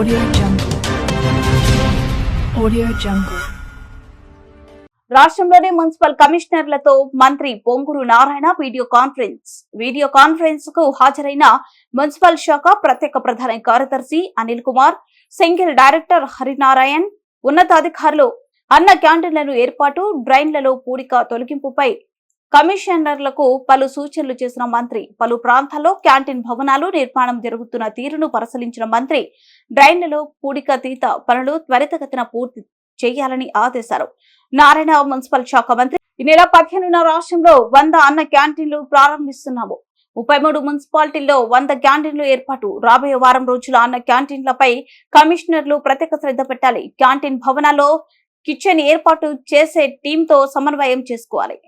Audio Jungle. Audio Jungle. రాష్ట్రంలోని municipal కమిషనర్లతో మంత్రి Ponguru Narayana video conference video కాన్ఫరెన్స్కు హాజరైన మున్సిపల్ శాఖ ప్రత్యేక ప్రధాన కార్యదర్శి అనిల్ కుమార్ సింగిల్ డైరెక్టర్ హరినారాయణ్ ఉన్నతాధికారులు అన్న క్యాంటీన్లను ఏర్పాటు డ్రైన్లలో పూడిక తొలగింపుపై కమిషనర్లకు పలు సూచనలు చేసిన మంత్రి పలు ప్రాంతాల్లో క్యాంటీన్ భవనాలు నిర్మాణం జరుగుతున్న తీరును పరిశీలించిన మంత్రి డ్రైన్లలో పూడికతీత పనులు త్వరితగతిన పూర్తి చేయాలని ఆదేశారు నారాయణ మున్సిపల్ శాఖ మంత్రి ఈ నెల పదిహేనున రాష్ట్రంలో వంద అన్న క్యాంటీన్లు ప్రారంభిస్తున్నాము. ముప్పై మూడు మున్సిపాలిటీల్లో వంద క్యాంటీన్లు ఏర్పాటు. రాబోయే వారం రోజుల అన్న క్యాంటీన్లపై కమిషనర్లు ప్రత్యేక శ్రద్ధ పెట్టాలి. క్యాంటీన్ భవనాల్లో కిచెన్ ఏర్పాటు చేసే టీంతో సమన్వయం చేసుకోవాలి.